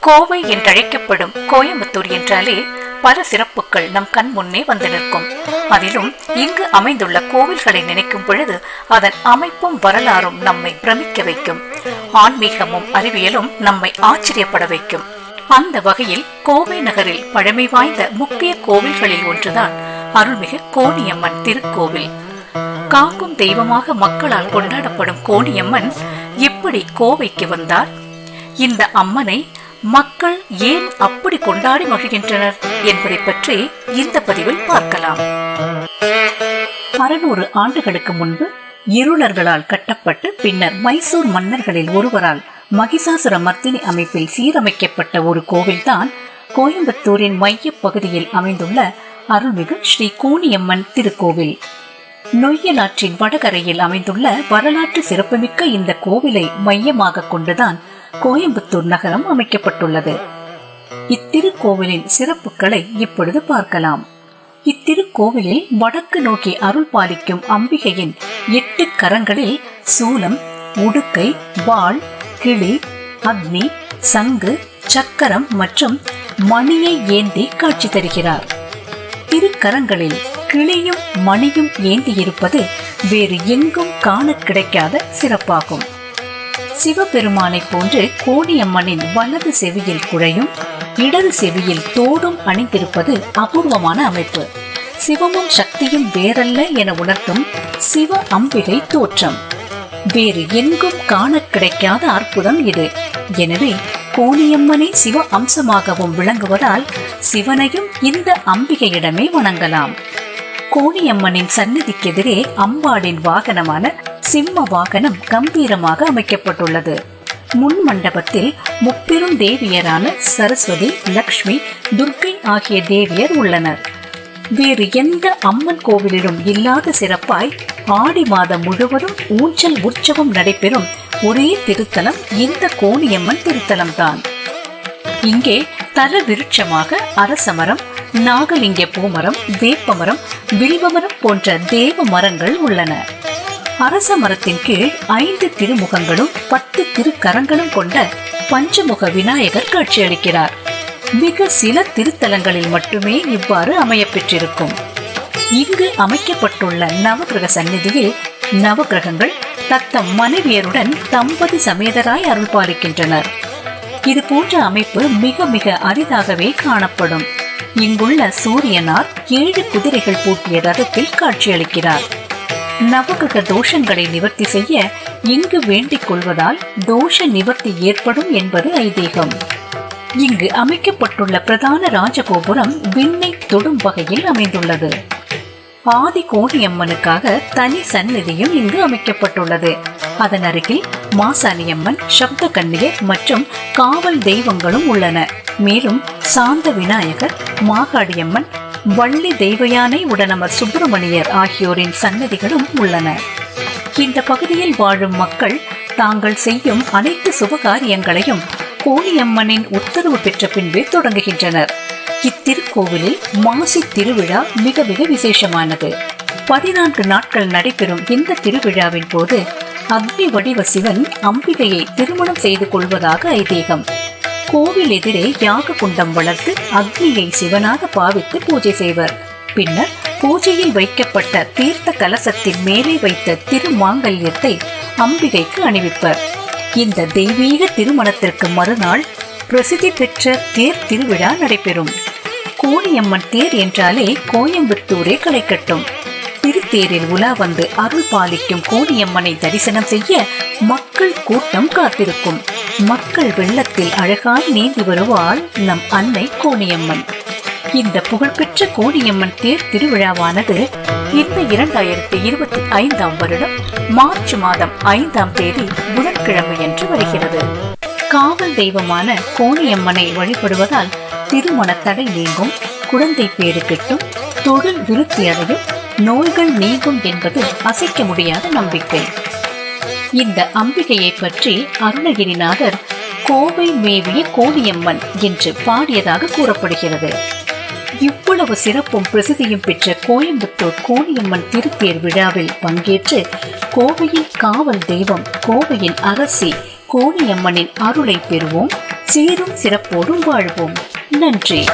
கோவை என்றழைக்கப்படும் கோயம்புத்தூர் என்றாலே பல சிறப்புகள் நம் கண் முன்னே வந்து நிற்கும். அதிலும் இங்கு அமைந்துள்ள கோவில்களை நினைக்கும் பொழுது அதன் அமைப்பும் வரலாறும் நம்மை பிரமிக்க வைக்கும். ஆன்மீகமும் அறிவியலும் நம்மை ஆச்சரியப்பட வைக்கும். அந்த வகையில் கோவை நகரில் பழமை வாய்ந்த முக்கிய கோவில்களில் ஒன்றுதான் அருள்மிகு கோணியம்மன் திருக்கோவில். காக்கும் தெய்வமாக மக்களால் கொண்டாடப்படும் கோணியம்மன் எப்படி கோவைக்கு வந்தார்? இந்த அம்மனை மக்கள் ஏன் அப்படி கொண்டாடி மகிழ்கின்றனர் என்பதை பற்றி இந்த பதிவில் பார்க்கலாம். அறுநூறு ஆண்டுகளுக்கு முன்பு இருளர்களால் கட்டப்பட்டு பின்னர் மைசூர் மன்னர்களில் ஒருவரால் மகிஷாசுர மர்த்தினி அமைப்பில் சீரமைக்கப்பட்ட ஒரு கோவில்தான் கோயம்புத்தூரின் மையப் பகுதியில் அமைந்துள்ள அருள்மிகு ஸ்ரீ கூனியம்மன் திருக்கோவில். நொய்யலாற்றின் வடகரையில் அமைந்துள்ள வரலாற்று சிறப்புமிக்க இந்த கோவிலை மையமாக கொண்டுதான் கோயம்புத்தூர் நகரம் அமைக்கப்பட்டுள்ளது. இத்திருக்கோவிலின் சிறப்புகளை இப்பொழுது பார்க்கலாம். இத்திருக்கோவிலில் வடக்கு நோக்கி அருள் பாலிக்கும் அம்பிகையின் எட்டு கரங்களில் சூலம் உடுக்கை வாள் கிளி அக்னி சங்கு சக்கரம் மற்றும் மணியை ஏந்தி காட்சி தருகிறார். திருக்கரங்களில் கிளியும் மணியும் ஏந்தியிருப்பது வேறு எங்கும் காண கிடைக்காத சிறப்பாகும். சிவபெருமானை போன்று கோணியம்மனின் வலது செவியில் குழையும் இடது செவியில் தோடும் அணிந்திருப்பது அபூர்வமான அமைப்பு. சிவமும் சக்தியும் வேறல்ல என உணர்த்தும் சிவ அம்பிகை தோற்றம். வேறு எங்கும் காண கிடைக்காத அற்புதம் இது. எனவே கோணியம்மனை சிவ அம்சமாகவும் விளங்குவதால் சிவனையும் இந்த அம்பிகையிடமே வணங்கலாம். கோணியம்மனின் சன்னதிக்கெதிரே அம்பாளின் வாகனமான சிம்ம வாகனம் கம்பீரமாக அமைக்கப்பட்டுள்ளது. முன் மண்டபத்தில் முப்பெரும் தேவியரான சரஸ்வதி லக்ஷ்மி துர்க்கை ஆகிய தேவியர் உள்ளனர். வேறு எந்த அம்மன் கோவிலிலும் இல்லாத சிறப்பாய் ஆடி மாதம் முழுவதும் ஊஞ்சல் உற்சவம் நடைபெறும் ஒரே திருத்தலம் இந்த கோணியம்மன் திருத்தலம் தான் இங்கே தல விருட்சமாக அரசமரம் நாகலிங்க பூமரம் வேப்பமரம் வில்வமரம் போன்ற தேவ மரங்கள் உள்ளன. அரச மரத்தின் கீழ் ஐந்து திருமுகங்களும் பத்து திருக்கரங்களும் கொண்ட பஞ்சமுக விநாயகர் காட்சியளிக்கிறார். மிக சில திருத்தலங்களில் மட்டுமே இவ்வாறு அமையப்பெற்றிருக்கும். இங்கு அமைக்கப்பட்டுள்ள நவகிரக சந்நிதியில் நவகிரகங்கள் தத்தம் மனைவியருடன் தம்பதி சமேதராய் அருள் பாலிக்கின்றனர் இது போன்ற அமைப்பு மிக மிக அரிதாகவே காணப்படும். இங்குள்ள சூரியனார் ஏழு குதிரைகள் பூட்டிய ரதத்தில் காட்சியளிக்கிறார். நவகிரக தோஷங்களை நிவர்த்தி செய்ய இங்கு வேண்டிக் கொள்வதால் தோஷ நிவர்த்தி ஏற்படும் என்பது ஐதீகம். இங்கு அமைக்கப்பட்டுள்ள பிரதான ராஜகோபுரம் விண்ணை தொடும் வகையில் அமைந்துள்ளது. ஆதி கோணியம்மனுக்காக தனி சந்நிதியும் இங்கு அமைக்கப்பட்டுள்ளது. அதன் அருகில் மாசாணியம்மன் சப்த கன்னியர் மற்றும் காவல் தெய்வங்களும் உள்ளன. மேலும் சாந்த விநாயகர் மாகாடியம்மன் வள்ளி தெய்வயானை உடனமர் சுப்பிரமணியர் ஆகியோரின் சன்னதிகளும் உள்ளன. இந்த பகுதியில் வாழும் மக்கள் தாங்கள் செய்யும் அனைத்து சுபகாரியங்களையும் கோழியம்மனின் உத்தரவு பெற்ற பின்பே தொடங்குகின்றனர். இத்திருக்கோவிலில் மாசி திருவிழா மிக மிக விசேஷமானது. பதினான்கு நாட்கள் நடைபெறும் இந்த திருவிழாவின் போது அக்னி வடிவ சிவன் அம்பிகையை திருமணம் செய்து கொள்வதாக ஐதீகம். கோவில் எதிரே யாக குண்டம் வளர்த்து அக்னியை சிவனாக பாவித்து பூஜை செய்வர். பின்னர் பூஜையில் வைக்கப்பட்ட தீர்த்த கலசத்தின் மேலே வைத்த திருமாங்கல்யத்தை அம்பிகைக்கு அணிவிப்பர். இந்த தெய்வீக திருமணத்திற்கு மறுநாள் பிரசித்தி பெற்ற தேர் திருவிழா நடைபெறும். கோணியம்மன் தேர் என்றாலே கோயம்புத்தூரே களைக்கட்டும் திருத்தேரில் உலா வந்து அருள் பாலிக்கும் கோணியம்மனை தரிசனம் செய்ய மக்கள் கூட்டம் காத்திருக்கும். மக்கள் வெள்ளத்தில் அழகாய் நீந்தி வருவாள் நம் அன்னை கோணியம்மன். இந்த புகழ்பெற்ற கோணியம்மன் தேர் திருவிழாவானது இந்த இரண்டாயிரத்தி இருபத்தி ஐந்தாம் வருடம் மார்ச் மாதம் ஐந்தாம் தேதி புதன்கிழமையன்று வருகிறது. காவல் தெய்வமான கோணியம்மனை வழிபடுவதால் திருமண தடை நீங்கும் குழந்தை பேறு கிட்டும் தொழில் விருத்தி அடையும் நோய்கள் நீங்கும் என்பது அசைக்க முடியாத நம்பிக்கை. இந்த அம்பிகையை பற்றி அருணகிரிநாதர் கோவை மேவிய கோடியம்மன் என்று பாடியதாக கூறப்படுகிறது. இவ்வளவு சிறப்பும் பிரசித்தியும் பெற்ற கோயம்புத்தூர் கோடியம்மன் திருத்தேர் விழாவில் பங்கேற்று கோவையின் காவல் தெய்வம் கோவையின் அரசி கோடியம்மனின் அருளை பெறுவோம். சீரும் சிறப்போடும் வாழ்வோம். நன்றி.